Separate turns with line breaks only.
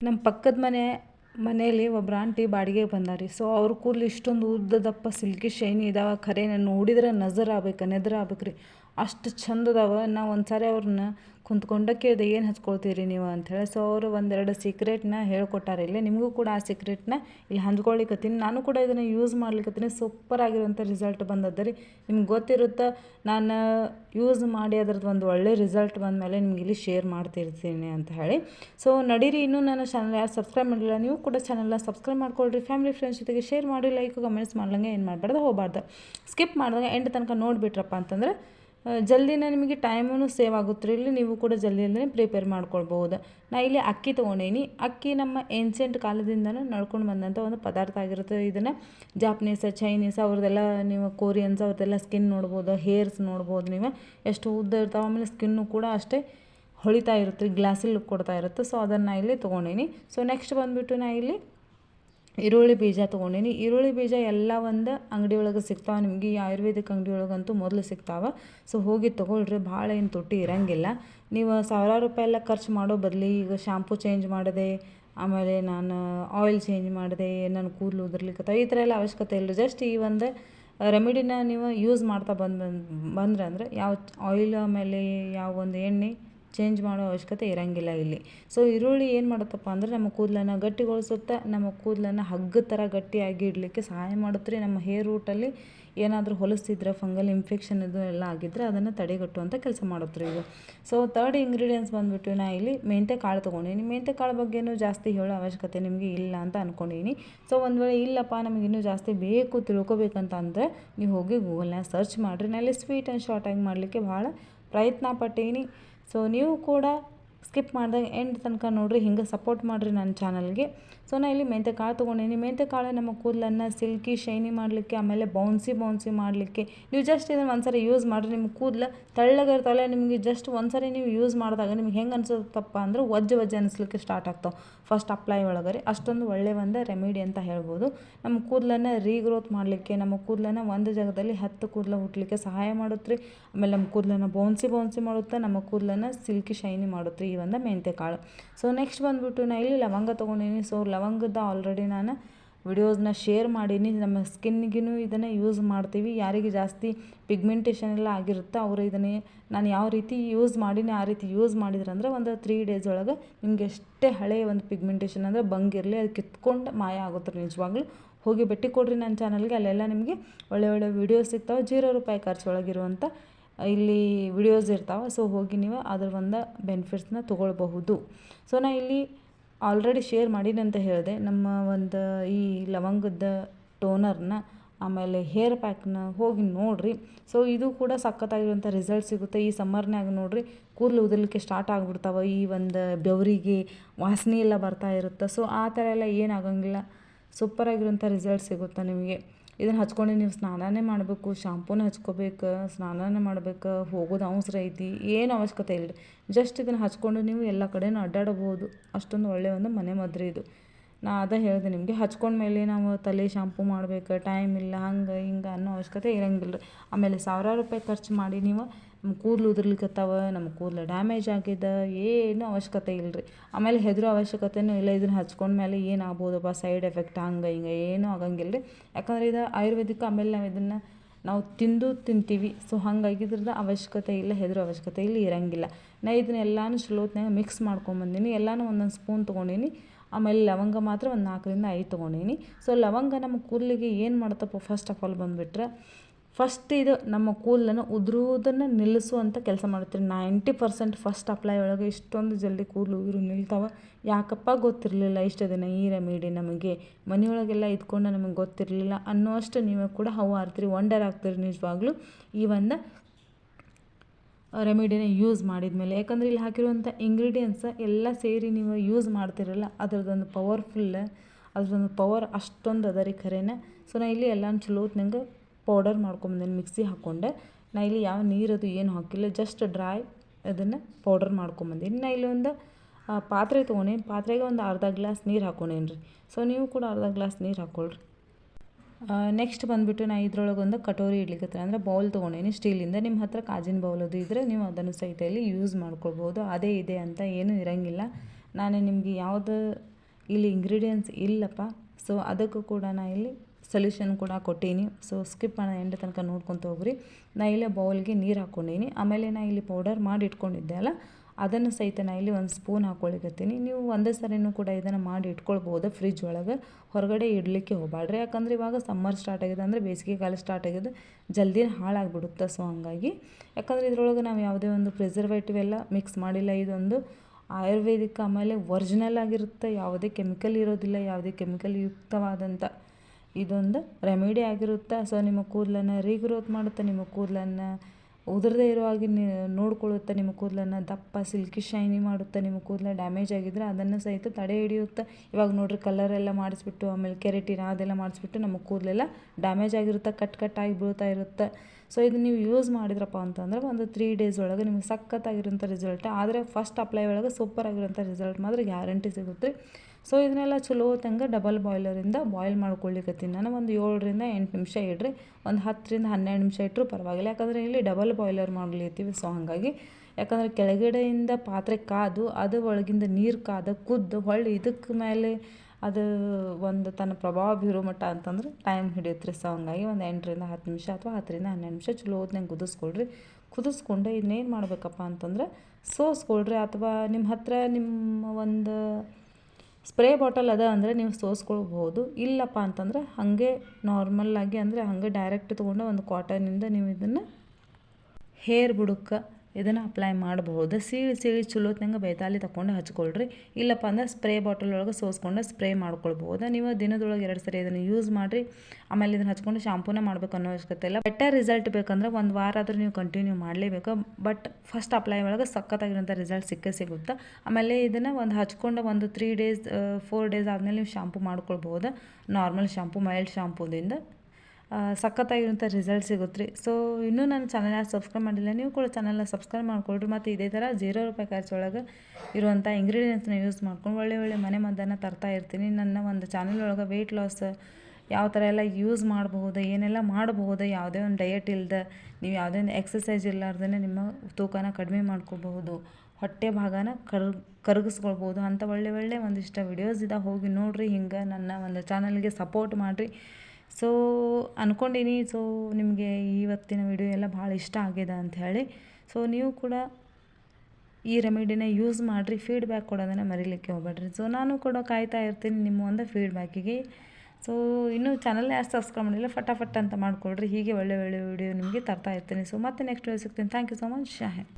ನಮ್ಮ ಪಕ್ಕದ ಮನೆ ಮನೆಯಲ್ಲಿ ಒಬ್ರು ಆಂಟಿ ಬಾಡಿಗೆ ಬಂದಾರಿ. ಸೊ ಅವ್ರ ಕೂದಲು ಇಷ್ಟೊಂದು ಉದ್ದದಪ್ಪ, ಸಿಲ್ಕಿ, ಶೈನಿ ಇದಾವೆ. ಖರೆ ನೋಡಿದ್ರೆ ನಜರ್ ಆಗ್ಬೇಕು ನೆದ್ರ ಆಗ್ಬೇಕು ರೀ ಅಷ್ಟು ಚಂದದವ. ನಾ ಒಂದು ಸಾರಿ ಅವ್ರನ್ನ ಕುಂತ್ಕೊಂಡ ಕೇಳಿದೆ ಏನು ಹಚ್ಕೊಳ್ತೀರಿ ನೀವು? ಅಂಥೇಳಿ ಸೊ ಅವರು ಒಂದೆರಡು ಸೀಕ್ರೆಟ್ನ ಹೇಳ್ಕೊಟ್ಟಾರೆ. ಇಲ್ಲಿ ನಿಮಗೂ ಕೂಡ ಆ ಸೀಕ್ರೆಟ್ನ ಇಲ್ಲಿ ಹಂಚ್ಕೊಳ್ಳಿಕತ್ತೀನಿ. ನಾನು ಕೂಡ ಇದನ್ನು ಯೂಸ್ ಮಾಡ್ಲಿಕ್ಕತ್ತೀನಿ ಸೂಪರ್ ಆಗಿರುವಂಥ ರಿಸಲ್ಟ್ ಬಂದದ್ದು ರೀ. ನಿಮ್ಗೆ ಗೊತ್ತಿರುತ್ತೆ, ನಾನು ಯೂಸ್ ಮಾಡಿ ಅದ್ರದ್ದು ಒಂದು ಒಳ್ಳೆ ರಿಸಲ್ಟ್ ಬಂದಮೇಲೆ ನಿಮ್ಗೆ ಇಲ್ಲಿ ಶೇರ್ ಮಾಡ್ತಿರ್ತೀನಿ ಅಂತ ಹೇಳಿ ಸೊ ನಡೀರಿ. ಇನ್ನೂ ನನ್ನ ಚಾನಲ್ ಯಾರು ಸಬ್ಸ್ಕ್ರೈಬ್ ಮಾಡಿಲ್ಲ, ನೀವು ಕೂಡ ಚಾನಲ್ನ ಸಬ್ಸ್ಕ್ರೈಬ್ ಮಾಡ್ಕೊಳ್ರಿ. ಫ್ಯಾಮಿಲಿ ಫ್ರೆಂಡ್ಸ್ ಜೊತೆಗೆ ಶೇರ್ ಮಾಡಿ ಲೈಕ್ ಕಮೆಂಟ್ಸ್ ಮಾಡ್ಲಂಗೆ ಏನು ಮಾಡಬಾರ್ದು? ಹೋಗಬಾರ್ದು. ಸ್ಕಿಪ್ ಮಾಡಿದಾಗ ಎಂಡ್ ತನಕ ನೋಡಿಬಿಟ್ರಪ್ಪ ಅಂತಂದ್ರೆ ಜಲ್ದಿನೇ ನಿಮಗೆ ಟೈಮೂ ಸೇವ್ ಆಗುತ್ತೆ ಇಲ್ಲಿ ನೀವು ಕೂಡ ಜಲ್ದಿಯಲ್ಲೇ ಪ್ರಿಪೇರ್ ಮಾಡ್ಕೊಳ್ಬೋದು ನಾ ಇಲ್ಲಿ ಅಕ್ಕಿ ತೊಗೊಂಡೇನಿ. ಅಕ್ಕಿ ನಮ್ಮ ಏನ್ಸೆಂಟ್ ಕಾಲದಿಂದನೂ ನಡ್ಕೊಂಡು ಬಂದಂಥ ಒಂದು ಪದಾರ್ಥ ಆಗಿರುತ್ತೆ. ಇದನ್ನು ಜಾಪನೀಸ್ ಚೈನೀಸ್ ಅವ್ರದ್ದೆಲ್ಲ ನೀವು ಕೊರಿಯನ್ಸ್ ಅವ್ರದ್ದೆಲ್ಲ ಸ್ಕಿನ್ ನೋಡ್ಬೋದು ಹೇರ್ಸ್ ನೋಡ್ಬೋದು ನೀವು. ಎಷ್ಟು ಉದ್ದ ಇರ್ತಾವೆ, ಆಮೇಲೆ ಸ್ಕಿನ್ನು ಕೂಡ ಅಷ್ಟೇ ಹೊಳಿತಾ ಇರುತ್ತೆ ಗ್ಲಾಸಿ ಲುಕ್ ಕೊಡ್ತಾ ಇರುತ್ತೆ. ಸೊ ಅದನ್ನು ಇಲ್ಲಿ ತೊಗೊಂಡೇನಿ. ಸೊ ನೆಕ್ಸ್ಟ್ ಬಂದುಬಿಟ್ಟು ನಾ ಇಲ್ಲಿ ಈರುಳ್ಳಿ ಬೀಜ ತೊಗೊಂಡೀನಿ. ಈರುಳ್ಳಿ ಬೀಜ ಎಲ್ಲ ಒಂದು ಅಂಗಡಿ ಒಳಗೆ ಸಿಗ್ತಾವೆ. ನಿಮಗೆ ಈ ಆಯುರ್ವೇದಿಕ್ ಅಂಗಡಿ ಒಳಗಂತೂ ಮೊದಲು ಸಿಗ್ತಾವೆ. ಸೊ ಹೋಗಿ ತೊಗೊಳ್ರಿ. ಭಾಳ ಏನು ತೊಟ್ಟಿ ಇರೋಂಗಿಲ್ಲ. ನೀವು ಸಾವಿರಾರು ರೂಪಾಯಿ ಎಲ್ಲ ಖರ್ಚು ಮಾಡೋ ಬದಲಿ ಈಗ ಶಾಂಪೂ ಚೇಂಜ್ ಮಾಡಿದೆ, ಆಮೇಲೆ ನಾನು ಆಯಿಲ್ ಚೇಂಜ್ ಮಾಡಿದೆ ನನ್ನ ಕೂದಲು ಉದುರ್ಲಿಕ್ಕೆ ಈ ಥರ ಎಲ್ಲ ಅವಶ್ಯಕತೆ ಇಲ್ಲ ಜಸ್ಟ್ ಈ ಒಂದು ರೆಮಿಡಿನ ನೀವು ಯೂಸ್ ಮಾಡ್ತಾ ಬಂದು, ಬಂದ್ರೆ ಅಂದರೆ ಯಾವ ಆಯಿಲ್ ಆಮೇಲೆ ಯಾವ ಒಂದು ಎಣ್ಣೆ ಚೇಂಜ್ ಮಾಡೋ ಅವಶ್ಯಕತೆ ಇರೋಂಗಿಲ್ಲ ಇಲ್ಲಿ. ಸೊ ಈರುಳ್ಳಿ ಏನು ಮಾಡುತ್ತಪ್ಪ ಅಂದರೆ ನಮ್ಮ ಕೂದಲನ್ನು ಗಟ್ಟಿಗೊಳಿಸುತ್ತೆ. ನಮ್ಮ ಕೂದಲನ್ನು ಹಗ್ಗದ ಥರ ಗಟ್ಟಿಯಾಗಿ ಇಡಲಿಕ್ಕೆ ಸಹಾಯ ಮಾಡುತ್ತೆ ನಮ್ಮ ಹೇರ್ ರೂಟಲ್ಲಿ ಏನಾದರೂ ಹೊಲಿಸ್ತಿದ್ರೆ ಫಂಗಲ್ ಇನ್ಫೆಕ್ಷನ್ ಇದು ಎಲ್ಲ ಆಗಿದ್ದರೆ ಅದನ್ನು ತಡೆಗಟ್ಟುವಂಥ ಕೆಲಸ ಮಾಡುತ್ತೆ ಇದು ಸೊ ತರ್ಡ್ ಇಂಗ್ರೀಡಿಯೆಂಟ್ಸ್ ಬಂದುಬಿಟ್ಟು ನಾ ಇಲ್ಲಿ ಮೆಂತ್ಯ ಕಾಳು ತೊಗೊಂಡಿನಿ. ಮೆಂತ್ಯ ಕಾಳು ಬಗ್ಗೆಯೂ ಜಾಸ್ತಿ ಹೇಳೋ ಅವಶ್ಯಕತೆ ನಿಮಗೆ ಇಲ್ಲ ಅಂತ ಅಂದ್ಕೊಂಡಿನಿ ಸೊ ಒಂದು ವೇಳೆ ಇಲ್ಲಪ್ಪ, ನಮಗೆ ಇನ್ನೂ ಜಾಸ್ತಿ ಬೇಕು ತಿಳ್ಕೊಬೇಕಂತ ಅಂದರೆ ನೀವು ಹೋಗಿ ಗೂಗಲ್ನಾಗ ಸರ್ಚ್ ಮಾಡಿರಿ. ನಾಳೆ ಸ್ವೀಟ್ ಆ್ಯಂಡ್ ಶಾರ್ಟಾಗಿ ಮಾಡಲಿಕ್ಕೆ ಭಾಳ ಪ್ರಯತ್ನ ಪಟ್ಟೀನಿ. ಸೊ ನೀವು ಕೂಡ ಸ್ಕಿಪ್ ಮಾಡಿದಾಗ ಎಂಡ್ ತನಕ ನೋಡಿರಿ, ಹಿಂಗೆ ಸಪೋರ್ಟ್ ಮಾಡಿರಿ ನನ್ನ ಚಾನಲ್ಗೆ ಸೊ ನಾ ಇಲ್ಲಿ ಮೆಂತ್ಯ ಕಾಳು ತೊಗೊಂಡೀನಿ. ಮೆಂತೆ ಕಾಳು ನಮ್ಮ ಕೂದಲನ್ನು ಸಿಲ್ಕಿ ಶೈನಿ ಮಾಡಲಿಕ್ಕೆ, ಆಮೇಲೆ ಬೌನ್ಸಿ ಬೌನ್ಸಿ ಮಾಡಲಿಕ್ಕೆ. ನೀವು ಜಸ್ಟ್ ಇದನ್ನು ಒಂದು ಸರಿ ಯೂಸ್ ಮಾಡಿರಿ. ನಿಮ್ಮ ಕೂದಲು ತೆಳ್ಳಗಿರ್ತಾವಲ್ಲ ನಿಮಗೆ ಜಸ್ಟ್ ಒಂದು ಸರಿ ನೀವು ಯೂಸ್ ಮಾಡಿದಾಗ ನಿಮ್ಗೆ ಹೆಂಗೆ ಅನಿಸುತ್ತಪ್ಪ ಅಂದ್ರೆ ವಜ್ಜೆ ವಜ್ಜೆ ಅನಿಸ್ಲಿಕ್ಕೆ ಸ್ಟಾರ್ಟ್ ಆಗ್ತಾವೆ. ಫಸ್ಟ್ ಅಪ್ಲೈ ಒಳಗೆ ರೀ. ಅಷ್ಟೊಂದು ಒಳ್ಳೆಯ ಒಂದು ರೆಮಿಡಿ ಅಂತ ಹೇಳ್ಬೋದು. ನಮ್ಮ ಕೂದಲನ್ನು ರೀಗ್ರೋತ್ ಮಾಡಲಿಕ್ಕೆ, ನಮ್ಮ ಕೂದಲನ್ನು ಒಂದು ಜಾಗದಲ್ಲಿ ಹತ್ತು ಕೂದಲು ಹುಟ್ಟಲಿಕ್ಕೆ ಸಹಾಯ ಮಾಡುತ್ತೆ ಆಮೇಲೆ ನಮ್ಮ ಕೂದಲನ್ನು ಬೌನ್ಸಿ ಬೌನ್ಸಿ ಮಾಡುತ್ತೆ, ನಮ್ಮ ಕೂದಲನ್ನು ಸಿಲ್ಕಿ ಶೈನಿ ಮಾಡುತ್ತೆ ಈ ಒಂದು ಮೆಂತ್ಯ ಕಾಳು. ಸೊ ನೆಕ್ಸ್ಟ್ ಬಂದುಬಿಟ್ಟು ನಾನು ಇಲ್ಲಿ ಲವಂಗ ತೊಗೊಂಡೀನಿ. ಸೊ ಲವಂಗದ ಆಲ್ರೆಡಿ ನಾನು ವಿಡಿಯೋಸ್ನ ಶೇರ್ ಮಾಡೀನಿ. ನಮ್ಮ ಸ್ಕಿನ್ಗಿನೂ ಇದನ್ನು ಯೂಸ್ ಮಾಡ್ತೀವಿ. ಯಾರಿಗೆ ಜಾಸ್ತಿ ಪಿಗ್ಮೆಂಟೇಷನ್ ಎಲ್ಲ ಆಗಿರುತ್ತೆ ಅವರು ಇದನ್ನೇ ನಾನು ಯಾವ ರೀತಿ ಯೂಸ್ ಮಾಡೀನಿ, ಆ ರೀತಿ ಯೂಸ್ ಮಾಡಿದ್ರಂದ್ರೆ ಒಂದು ತ್ರೀ ಡೇಸ್ ಒಳಗೆ ನಿಮ್ಗೆ ಎಷ್ಟೇ ಹಳೆಯ ಒಂದು ಪಿಗ್ಮೆಂಟೇಷನ್ ಅಂದರೆ ಬಂಗಿರಲಿ ಅದು ಕಿತ್ಕೊಂಡು ಮಾಯ ಆಗುತ್ತೆ ನಿಜವಾಗ್ಲೂ. ಹೋಗಿ ಭೇಟಿ ಕೊಡ್ರಿ ನನ್ನ ಚಾನಲ್ಗೆ ಅಲ್ಲೆಲ್ಲ ನಿಮಗೆ ಒಳ್ಳೆ ಒಳ್ಳೆ ವೀಡಿಯೋಸ್ ಸಿಗ್ತಾವೆ. ಜೀರೋ ರೂಪಾಯಿ ಖರ್ಚೊಳಗಿರುವಂಥ ಇಲ್ಲಿ ವಿಡಿಯೋಸ್ ಇರ್ತಾವೆ ಸೊ ಹೋಗಿ ನೀವು ಅದ್ರ ಒಂದು ಬೆನಿಫಿಟ್ಸ್ನ ತೊಗೊಳ್ಬಹುದು. ಸೊ ನಾ ಇಲ್ಲಿ ಆಲ್ರೆಡಿ ಶೇರ್ ಮಾಡೀನಿ ಅಂತ ಹೇಳಿದೆ, ನಮ್ಮ ಒಂದು ಈ ಲವಂಗದ ಟೋನರ್ನ ಆಮೇಲೆ ಹೇರ್ ಪ್ಯಾಕ್ನ ಹೋಗಿ ನೋಡಿರಿ. ಸೊ ಇದು ಕೂಡ ಸಖತ್ತಾಗಿರುವಂಥ ರಿಸಲ್ಟ್ ಸಿಗುತ್ತೆ. ಈ ಸಮ್ಮರ್ನಾಗ ನೋಡಿರಿ, ಕೂದಲು ಉದಲಿಕ್ಕೆ ಸ್ಟಾರ್ಟ್ ಆಗಿಬಿಡ್ತಾವೆ. ಈ ಒಂದು ಬೆವರಿಗೆ ವಾಸನೆ ಎಲ್ಲ ಬರ್ತಾ ಇರುತ್ತೆ. ಸೊ ಆ ಥರ ಎಲ್ಲ ಏನಾಗಂಗಿಲ್ಲ ಸೂಪರಾಗಿರುವಂಥ ರಿಸಲ್ಟ್ ಸಿಗುತ್ತೆ ನಿಮಗೆ. ಇದನ್ನು ಹಚ್ಕೊಂಡು ನೀವು ಸ್ನಾನನೇ ಮಾಡಬೇಕು, ಶಾಂಪೂನ ಹಚ್ಕೋಬೇಕು, ಸ್ನಾನನೇ ಮಾಡ್ಬೇಕು, ಹೋಗೋದು ಅವಸರ ಐತಿ, ಏನು ಅವಶ್ಯಕತೆ ಇಲ್ಲ ರೀ ಜಸ್ಟ್ ಇದನ್ನು ಹಚ್ಕೊಂಡು ನೀವು ಎಲ್ಲ ಕಡೆನೂ ಅಡ್ಡಾಡಬಹುದು ಅಷ್ಟೊಂದು ಒಳ್ಳೆಯ ಒಂದು ಮನೆ ಮದ್ರಿ ಇದು. ನಾ ಅದೇ ಹೇಳಿದೆ ನಿಮಗೆ ಹಚ್ಕೊಂಡ್ಮೇಲೆ ನಾವು ತಲೆ ಶಾಂಪೂ ಮಾಡ್ಬೇಕು ಟೈಮ್ ಇಲ್ಲ, ಹಂಗೆ, ಹಿಂಗೆ ಅನ್ನೋ ಅವಶ್ಯಕತೆ ಇರಂಗಿಲ್ಲ ರೀ ಆಮೇಲೆ ಸಾವಿರಾರು ರೂಪಾಯಿ ಖರ್ಚು ಮಾಡಿ ನೀವು ನಮ್ಮ ಕೂದಲು ಉದುರ್ಲಿಕ್ಕತ್ತಾವ ನಮ್ಮ ಕೂದಲು ಡ್ಯಾಮೇಜ್ ಆಗಿದೆ ಏನು ಅವಶ್ಯಕತೆ ಇಲ್ಲ ರೀ ಆಮೇಲೆ ಹೆದರೋ ಅವಶ್ಯಕತೆಯೂ ಇಲ್ಲ, ಇದನ್ನು ಹಚ್ಕೊಂಡ್ಮೇಲೆ ಏನು ಆಗ್ಬೋದಪ್ಪ ಸೈಡ್ ಎಫೆಕ್ಟ್ ಹಂಗೆ, ಹಿಂಗೆ, ಏನೂ ಆಗಂಗಿಲ್ಲ ರೀ ಯಾಕಂದ್ರೆ ಇದು ಆಯುರ್ವೇದಿಕ್, ಆಮೇಲೆ ನಾವು ಇದನ್ನು ನಾವು ತಿಂದು ತಿಂತೀವಿ. ಸೊ ಹಾಗಾಗಿ ಅವಶ್ಯಕತೆ ಇಲ್ಲ, ಹೆದರೋ ಅವಶ್ಯಕತೆ ಇಲ್ಲ, ಇರಂಗಿಲ್ಲ. ನಾ ಇದನ್ನೆಲ್ಲನೂ ಚಲೋತ್ನಾಗ ಮಿಕ್ಸ್ ಮಾಡ್ಕೊಂಬಂದೀನಿ, ಎಲ್ಲಾನು ಒಂದೊಂದು ಸ್ಪೂನ್ ತೊಗೊಂಡೀನಿ. ಆಮೇಲೆ ಲವಂಗ ಮಾತ್ರ ಒಂದು ನಾಲ್ಕರಿಂದ ಐದು ತೊಗೊಂಡೀನಿ. ಸೊ ಲವಂಗ ನಮ್ಮ ಕೂದಲಿಗೆ ಏನು ಮಾಡುತ್ತಪ್ಪ ಫಸ್ಟ್ ಆಫ್ ಆಲ್ ಬಂದುಬಿಟ್ರೆ ಫಸ್ಟ್ ಇದು ನಮ್ಮ ಕೂದಲನ್ನು ಉದುರುವುದನ್ನು ನಿಲ್ಲಿಸುವಂಥ ಕೆಲಸ ಮಾಡುತ್ತೆ ನೈಂಟಿ ಪರ್ಸೆಂಟ್ ಫಸ್ಟ್ ಅಪ್ಲೈ ಒಳಗೆ ಇಷ್ಟೊಂದು ಜಲ್ದಿ ಕೂದಲು ಉದುರು ನಿಲ್ತಾವೆ. ಯಾಕಪ್ಪ ಗೊತ್ತಿರಲಿಲ್ಲ ಇಷ್ಟು ದಿನ ಈ ರೆಮಿಡಿ ನಮಗೆ. ಮನೆಯೊಳಗೆಲ್ಲ ಇದ್ಕೊಂಡು ನಮಗೆ ಗೊತ್ತಿರಲಿಲ್ಲ ಅನ್ನೋಷ್ಟು ನೀವು ಕೂಡ ಹೌ ಆರ್ತೀರಿ ವಂಡರ್ ಆಗ್ತೀರಿ ನಿಜವಾಗ್ಲೂ ಈ ಒಂದು ರೆಮಿಡಿನ ಯೂಸ್ ಮಾಡಿದ ಮೇಲೆ ಯಾಕಂದರೆ ಇಲ್ಲಿ ಹಾಕಿರುವಂಥ ಇಂಗ್ರೀಡಿಯೆಂಟ್ಸ ಎಲ್ಲ ಸೇರಿ ನೀವು ಯೂಸ್ ಮಾಡ್ತಿರಲ್ಲ, ಅದ್ರದ್ದೊಂದು ಪವರ್ಫುಲ್ ಅದ್ರದ್ದೊಂದು ಪವರ್ ಅಷ್ಟೊಂದು ಅದ ರೀ ಖರೇನ. ಸೊ ನಾ ಇಲ್ಲಿ ಎಲ್ಲಾನು ಚಲೋತ್ನಂಗೆ ಪೌಡರ್ ಮಾಡ್ಕೊಂಬಂದೇನಿ ಮಿಕ್ಸಿ ಹಾಕ್ಕೊಂಡೆ ನಾ ಇಲ್ಲಿ ಯಾವ ನೀರದು ಏನು ಹಾಕಿಲ್ಲ ಜಸ್ಟ್ ಡ್ರೈ ಅದನ್ನು ಪೌಡರ್ ಮಾಡ್ಕೊಂಬಂದೀನಿ. ನಾ ಇಲ್ಲಿ ಒಂದು ಪಾತ್ರೆ ತೊಗೊಂಡೇನಿ, ಪಾತ್ರೆಗೆ ಒಂದು ಅರ್ಧ ಗ್ಲಾಸ್ ನೀರು ಹಾಕ್ಕೊಂಡೇನಿ ರೀ ಸೊ ನೀವು ಕೂಡ ಅರ್ಧ ಗ್ಲಾಸ್ ನೀರು ಹಾಕ್ಕೊಳ್ರಿ ನೆಕ್ಸ್ಟ್ ಬಂದುಬಿಟ್ಟು ನಾ ಇದ್ರೊಳಗೆ ಒಂದು ಕಟೋರಿ ಇಡ್ಲಿಕ್ಕೆ ಅಂದರೆ ಬೌಲ್ ತೊಗೊಂಡೇನಿ ಸ್ಟೀಲಿಂದ ನಿಮ್ಮ ಹತ್ರ ಕಾಜಿನ ಬೌಲ್ ಅದು ಇದ್ದರೆ ನೀವು ಅದನ್ನು ಸಹಿತ ಇಲ್ಲಿ ಯೂಸ್ ಮಾಡ್ಕೊಳ್ಬೋದು. ಅದೇ ಇದೆ ಅಂತ ಏನೂ ಇರೋಂಗಿಲ್ಲ. ನಾನು ನಿಮಗೆ ಯಾವುದು ಇಲ್ಲಿ ಇಂಗ್ರೀಡಿಯೆಂಟ್ಸ್ ಇಲ್ಲಪ್ಪ. ಸೊ ಅದಕ್ಕೂ ಕೂಡ ನಾ ಇಲ್ಲಿ ಸೊಲ್ಯೂಷನ್ ಕೂಡ ಕೊಟ್ಟೀನಿ. ಸೊ ಸ್ಕಿಪ್ ಮಾಡೋ, ಎಂಡ್ ತನಕ ನೋಡ್ಕೊತ ಹೋಗ್ರಿ. ನಾ ಇಲ್ಲೇ ಬೌಲ್ಗೆ ನೀರು ಹಾಕ್ಕೊಂಡೀನಿ ಆಮೇಲೆ ನಾ ಇಲ್ಲಿ ಪೌಡರ್ ಮಾಡಿ ಇಟ್ಕೊಂಡಿದ್ದೆ, ಅಲ್ಲ? ಅದನ್ನು ಸಹಿತ ನಾ ಇಲ್ಲಿ ಒಂದು ಸ್ಪೂನ್ ಹಾಕ್ಕೊಳಿಕತ್ತೀನಿ ನೀವು ಒಂದೇ ಸರಿನೂ ಕೂಡ ಇದನ್ನು ಮಾಡಿ ಇಟ್ಕೊಳ್ಬೋದು ಫ್ರಿಜ್ ಒಳಗೆ. ಹೊರಗಡೆ ಇಡಲಿಕ್ಕೆ ಹೋಗಬಾಡ್ರಿ ಯಾಕಂದ್ರೆ ಇವಾಗ ಸಮ್ಮರ್ ಸ್ಟಾರ್ಟ್ ಆಗಿದೆ ಅಂದರೆ ಬೇಸಿಗೆ ಕಾಲ ಸ್ಟಾರ್ಟ್ ಆಗಿದೆ. ಜಲ್ದಿ ಹಾಳಾಗಿಬಿಡುತ್ತೆ. ಸೊ ಹಂಗಾಗಿ ಯಾಕಂದರೆ ಇದ್ರೊಳಗೆ ನಾವು ಯಾವುದೇ ಒಂದು ಪ್ರಿಸರ್ವೇಟಿವ್ ಎಲ್ಲ ಮಿಕ್ಸ್ ಮಾಡಿಲ್ಲ. ಇದೊಂದು ಆಯುರ್ವೇದಿಕ್ ಆಮೇಲೆ ಒರ್ಜಿನಲ್ ಆಗಿರುತ್ತೆ. ಯಾವುದೇ ಕೆಮಿಕಲ್ ಇರೋದಿಲ್ಲ. ಯಾವುದೇ ಕೆಮಿಕಲ್ ಯುಕ್ತವಾದಂಥ ಇದೊಂದು ರೆಮಿಡಿ ಆಗಿರುತ್ತೆ? ಸೊ ನಿಮ್ಮ ಕೂದಲನ್ನು ರೀಗ್ರೋತ್ ಮಾಡುತ್ತೆ? ನಿಮ್ಮ ಕೂದಲನ್ನು ಉದುರದೇ ಇರೋ ಹಾಗೆ ನೋಡ್ಕೊಳ್ಳುತ್ತೆ? ನಿಮ್ಮ ಕೂದಲನ್ನು ದಪ್ಪ ಸಿಲ್ಕಿ ಶೈನಿ ಮಾಡುತ್ತೆ? ನಿಮ್ಮ ಕೂದಲ ಡ್ಯಾಮೇಜ್ ಆಗಿದ್ರೆ ಅದನ್ನು ಸಹಿತ ತಡೆ ಹಿಡಿಯುತ್ತೆ? ಇವಾಗ ನೋಡ್ರಿ ಕಲರ್ ಎಲ್ಲ ಮಾಡಿಸ್ಬಿಟ್ಟು, ಆಮೇಲೆ ಕೆರೆಟಿನ ಅದೆಲ್ಲ ಮಾಡಿಸ್ಬಿಟ್ಟು ನಮ್ಮ ಕೂದಲೆಲ್ಲ ಡ್ಯಾಮೇಜ್ ಆಗಿರುತ್ತೆ? ಕಟ್ ಕಟ್ಟಾಗಿ ಬೀಳ್ತಾ ಇರುತ್ತೆ? ಸೊ ಇದು ನೀವು ಯೂಸ್ ಮಾಡಿದ್ರಪ್ಪ ಅಂತಂದ್ರೆ ಒಂದು ತ್ರೀ ಡೇಸ್ ಒಳಗೆ ನಿಮಗೆ ಸಖತ್ತಾಗಿರೋಂಥ ರಿಸಲ್ಟ್ ಆದರೆ ಫಸ್ಟ್ ಅಪ್ಲೈ ಒಳಗೆ ಸೂಪರ್ ಆಗಿರೋಂಥ ರಿಸಲ್ಟ್ ಮಾತ್ರ ಗ್ಯಾರಂಟಿ ಸಿಗುತ್ತೆ. ಸೊ, ಇದನ್ನೆಲ್ಲ ಚಲೋ ತಂಗ ಡಬಲ್ ಬಾಯ್ಲರಿಂದ ಬಾಯ್ಲ್ ಮಾಡ್ಕೊಳ್ಳಿಕತ್ತೀನಿ ನಾನು ಒಂದು ಏಳರಿಂದ ಎಂಟು ನಿಮಿಷ ಇಡ್ರಿ. ಒಂದು ಹತ್ತರಿಂದ ಹನ್ನೆರಡು ನಿಮಿಷ ಇಟ್ಟರು ಪರವಾಗಿಲ್ಲ. ಯಾಕಂದರೆ ಇಲ್ಲಿ ಡಬಲ್ ಬಾಯ್ಲರ್ ಮಾಡ್ಲಿತ್ತೀವಿ ಸೊ ಹಾಗಾಗಿ ಯಾಕಂದರೆ ಕೆಳಗಡೆಯಿಂದ ಪಾತ್ರೆ ಕಾದು, ಅದು ಒಳಗಿಂದ ನೀರು ಕಾದ, ಕುದ್ದು, ಹೊಳ್ಳಿ ಇದಕ್ಕೆ ಮೇಲೆ ಅದು ಒಂದು ತನ್ನ ಪ್ರಭಾವ ಬೀರೋ ಮಟ್ಟ ಅಂತಂದ್ರೆ ಟೈಮ್ ಹಿಡಿಯುತ್ತೆ ಸೊ ಹಂಗಾಗಿ ಒಂದು ಎಂಟರಿಂದ ಹತ್ತು ನಿಮಿಷ ಅಥವಾ ಹತ್ತರಿಂದ ಹನ್ನೆರಡು ನಿಮಿಷ ಚಲೋ ಹೊತ್ನಾಗ ಕುದಿಸ್ಕೊಳ್ರಿ. ಕುದಿಸ್ಕೊಂಡು ಇನ್ನೇನು ಮಾಡಬೇಕಪ್ಪ ಅಂತಂದ್ರೆ ಸೋಸ್ಕೊಳ್ರಿ. ಅಥವಾ ನಿಮ್ಮ ಹತ್ರ ನಿಮ್ಮ ಒಂದು ಸ್ಪ್ರೇ ಬಾಟಲ್ ಅದ ಅಂದರೆ ನೀವು ಸೋಸ್ಕೊಳ್ಬೋದು ಇಲ್ಲಪ್ಪ ಅಂತಂದ್ರೆ ಹಾಗೆ ನಾರ್ಮಲ್ಲಾಗಿ ಅಂದರೆ ಹಾಗೆ ಡೈರೆಕ್ಟ್ ತೊಗೊಂಡು ಒಂದು ಕಾಟನಿಂದ ನೀವು ಇದನ್ನು ಹೇರ್ ಬುಡಕ್ಕೆ ಇದನ್ನು ಅಪ್ಲೈ ಮಾಡಬಹುದು. ಸೀಳಿ ಸೀಳಿ ಚಲೋತ್ನಂಗೆ ಬೈತಾಲಿ ತಗೊಂಡು ಹಚ್ಕೊಳ್ರಿ. ಇಲ್ಲಪ್ಪ ಅಂದ್ರೆ ಸ್ಪ್ರೇ ಬಾಟಲ್ ಒಳಗೆ ಸೋಸ್ಕೊಂಡು ಸ್ಪ್ರೇ ಮಾಡ್ಕೊಳ್ಬೋದು ನೀವು ದಿನದೊಳಗೆ ಎರಡು ಸರಿ ಇದನ್ನು ಯೂಸ್ ಮಾಡಿರಿ. ಆಮೇಲೆ ಇದನ್ನು ಹಚ್ಕೊಂಡು ಶಾಂಪೂನ ಮಾಡಬೇಕು ಅನ್ನೋ ಅವಶ್ಯಕತೆ ಇಲ್ಲ. ಬೆಟರ್ ರಿಸಲ್ಟ್ ಬೇಕಂದ್ರೆ ಒಂದು ವಾರ ಆದರೂ ನೀವು ಕಂಟಿನ್ಯೂ ಮಾಡಲೇಬೇಕು. ಬಟ್ ಫಸ್ಟ್ ಅಪ್ಲೈ ಒಳಗೆ ಸಖತ್ತಾಗಿರೋಂಥ ರಿಸಲ್ಟ್ ಸಿಕ್ಕೇ ಸಿಗುತ್ತೆ? ಆಮೇಲೆ ಇದನ್ನು ಒಂದು ಹಚ್ಕೊಂಡು ಒಂದು ತ್ರೀ ಡೇಸ್ ಫೋರ್ ಡೇಸ್ ಆದಮೇಲೆ ನೀವು ಶಾಂಪು ಮಾಡ್ಕೊಳ್ಬೋದು ನಾರ್ಮಲ್ ಶಾಂಪು ಮೈಲ್ಡ್ ಶಾಂಪೂದಿಂದ ಸಖತ್ತಾಗಿರೋಂಥ ರಿಸಲ್ಟ್ ಸಿಗುತ್ತೆ ರೀ. ಸೊ ಇನ್ನೂ ನನ್ನ ಚಾನಲ್ ಯಾರು ಸಬ್ಸ್ಕ್ರೈಬ್ ಮಾಡಿಲ್ಲ, ನೀವು ಕೂಡ ಚಾನಲ್ನ ಸಬ್ಸ್ಕ್ರೈಬ್ ಮಾಡ್ಕೊಳ್ರಿ. ಮತ್ತು ಇದೇ ಥರ ಜೀರೋ ರೂಪಾಯಿ ಖರ್ಚೊಳಗೆ ಇರುವಂಥ ಇಂಗ್ರೀಡಿಯೆಂಟ್ಸ್ನ ಯೂಸ್ ಮಾಡ್ಕೊಂಡು ಒಳ್ಳೆ ಒಳ್ಳೆ ಮನೆ ಮದ್ದನ್ನು ತರ್ತಾ ಇರ್ತೀನಿ. ನನ್ನ ಒಂದು ಚಾನಲ್ ಒಳಗೆ ವೆಯ್ಟ್ ಲಾಸ್ ಯಾವ ಥರ ಎಲ್ಲ ಯೂಸ್ ಮಾಡಬಹುದು, ಏನೆಲ್ಲ ಮಾಡಬಹುದು, ಯಾವುದೇ ಒಂದು ಡಯಟ್ ಇಲ್ಲದೆ ನೀವು ಯಾವುದೇ ಒಂದು ಎಕ್ಸಸೈಸ್ ಇಲ್ಲಾರ್ದೇ ನಿಮ್ಮ ತೂಕನ ಕಡಿಮೆ ಮಾಡ್ಕೋಬಹುದು, ಹೊಟ್ಟೆ ಭಾಗನ ಕರ್ ಕರಗಿಸ್ಕೊಳ್ಬೋದು ಅಂಥ ಒಳ್ಳೆ ಒಳ್ಳೆ ಒಂದಿಷ್ಟು ವಿಡಿಯೋಸ್ ಇದೆ ಹೋಗಿ ನೋಡಿರಿ, ಹಿಂಗೆ ನನ್ನ ಒಂದು ಚಾನಲ್ಗೆ ಸಪೋರ್ಟ್ ಮಾಡಿರಿ. ಸೊ ಅಂದ್ಕೊಂಡೀನಿ ಸೊ ನಿಮಗೆ ಇವತ್ತಿನ ವಿಡಿಯೋ ಎಲ್ಲ ಭಾಳ ಇಷ್ಟ ಆಗಿದೆ ಅಂತ ಹೇಳಿ. ಸೊ ನೀವು ಕೂಡ ಈ ರೆಮಿಡಿನ ಯೂಸ್ ಮಾಡಿರಿ ಫೀಡ್ಬ್ಯಾಕ್ ಕೊಡೋದನ್ನು ಮರಿಲಿಕ್ಕೆ ಹೋಗ್ಬೇಡ್ರಿ. ಸೊ ನಾನು ಕೂಡ ಕಾಯ್ತಾ ಇರ್ತೀನಿ ನಿಮ್ಮ ಒಂದು ಫೀಡ್ಬ್ಯಾಕಿಗೆ ಸೊ ಇನ್ನೂ ಚಾನಲ್ ಯಾರು ಸಬ್ಸ್ಕ್ರೈಬ್ ಮಾಡಿಲ್ಲ, ಫಟಾಫಟ್ ಅಂತ ಮಾಡಿಕೊಡ್ರಿ ಹೀಗೆ ಒಳ್ಳೆ ಒಳ್ಳೆ ವಿಡಿಯೋ ನಿಮಗೆ ತರ್ತಾ ಇರ್ತೀನಿ. ಸೊ ಮತ್ತೆ ನೆಕ್ಸ್ಟ್ ವಿಡಿಯೋ ಸಿಗ್ತೀನಿ. Thank you so much ಶಾಹೆ